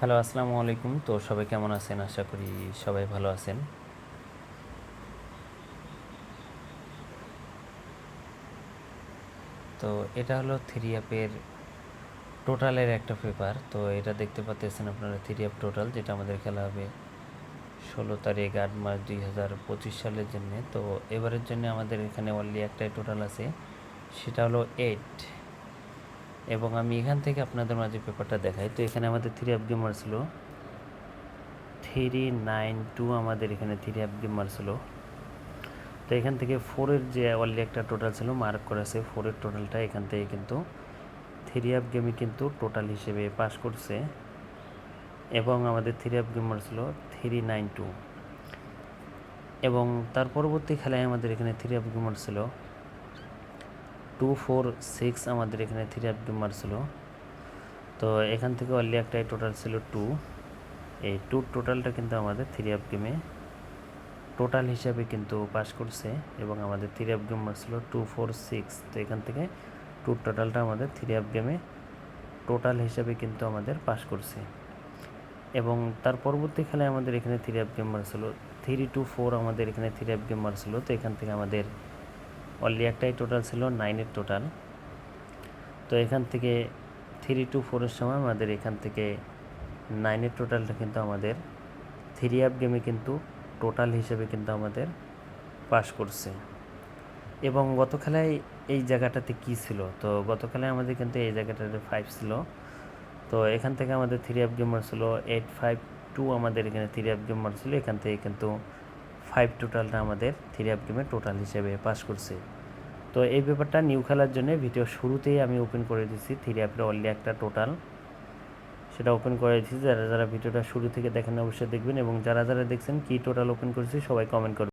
Hello আসসালামু আলাইকুম। তো সবাই কেমন আছেন? আশা করি সবাই ভালো আছেন। তো এটা হলো থ্রি অ্যাপের টোটালের একটা পেপার তো এটা দেখতে পাচ্ছেন আপনারা থ্রি অ্যাপ টোটাল যেটা আমাদের খেলা হবে ষোলো তারিখ আট মার্চ দুই হাজার পঁচিশ সালের জন্যে। তো এবারের জন্য আমাদের এখানে অনলি একটাই টোটাল আছে, সেটা হলো এইট এবং আমি এখান থেকে আপনাদের মাঝে পেপারটা দেখাই। তো এখানে আমাদের থ্রি অ্যাপ গেমার ছিল। থ্রি নাইন টু আমাদের এখানে থ্রি অ্যাপ গেমার ছিল। তো এখান থেকে ফোরের যে অনলি একটা টোটাল ছিল মার্ক করা আছে ফোরের টোটালটা এখান থেকে কিন্তু থ্রি অ্যাপ গেমে কিন্তু টোটাল হিসেবে পাস করছে। এবং আমাদের থ্রি অ্যাপ গেমার ছিল থ্রি নাইন টু এবং তার পরবর্তী খেলায় আমাদের এখানে থ্রি অ্যাপ গেমার ছিল। টু ফোর সিক্স আমাদের এখানে থ্রি অ্যাপ গেমার ছিল। তো এখান থেকে অনলি একটাই টোটাল ছিল টু এই টু টোটালটা কিন্তু আমাদের থ্রি অ্যাপ গেমে টোটাল হিসাবে কিন্তু পাস করছে এবং আমাদের থ্রি অ্যাপ গেমার ছিল টু ফোর সিক্স তো এখান থেকে টু টোটালটা আমাদের থ্রি অ্যাপ গেমে টোটাল হিসাবে কিন্তু আমাদের পাস করছে। এবং তার পরবর্তী খেলায় আমাদের এখানে থ্রি অ্যাপ গেমার ছিল। থ্রি টু ফোর আমাদের এখানে থ্রি অ্যাপ গেমার ছিল। তো এখান থেকে আমাদের অনলি একটাই টোটাল ছিল নাইনের টোটাল তো এখান থেকে থ্রি টু ফোরের সময় আমাদের এখান থেকে নাইনের টোটালটা কিন্তু আমাদের থ্রি অ্যাপ গেমে কিন্তু টোটাল হিসেবে কিন্তু আমাদের পাস করছে। এবং গত খেলায় এই জায়গাটাতে কি ছিল? তো গত খেলায় আমাদের কিন্তু এই জায়গাটাতে ফাইভ ছিল। তো এখান থেকে আমাদের থ্রি অ্যাপ গেমার ছিল এইট ফাইভ টু আমাদের এখানে থ্রি অ্যাপ গেমার ছিল, এখান থেকে কিন্তু ফাইভ টোটালটা আমাদের থ্রি অ্যাপ গেমে টোটাল হিসেবে পাস করছে। তো এই ব্যাপারটা নিউ খেলার জন্য ভিডিও শুরুতেই আমি ওপেন করে দিচ্ছি থ্রি অ্যাপের অনলি একটা টোটাল। সেটা ওপেন করে দিচ্ছি যারা যারা ভিডিওটা শুরু থেকে দেখেন অবশ্যই দেখবেন এবং যারা যারা দেখছেন কী টোটাল ওপেন করেছি সবাই কমেন্ট করবেন।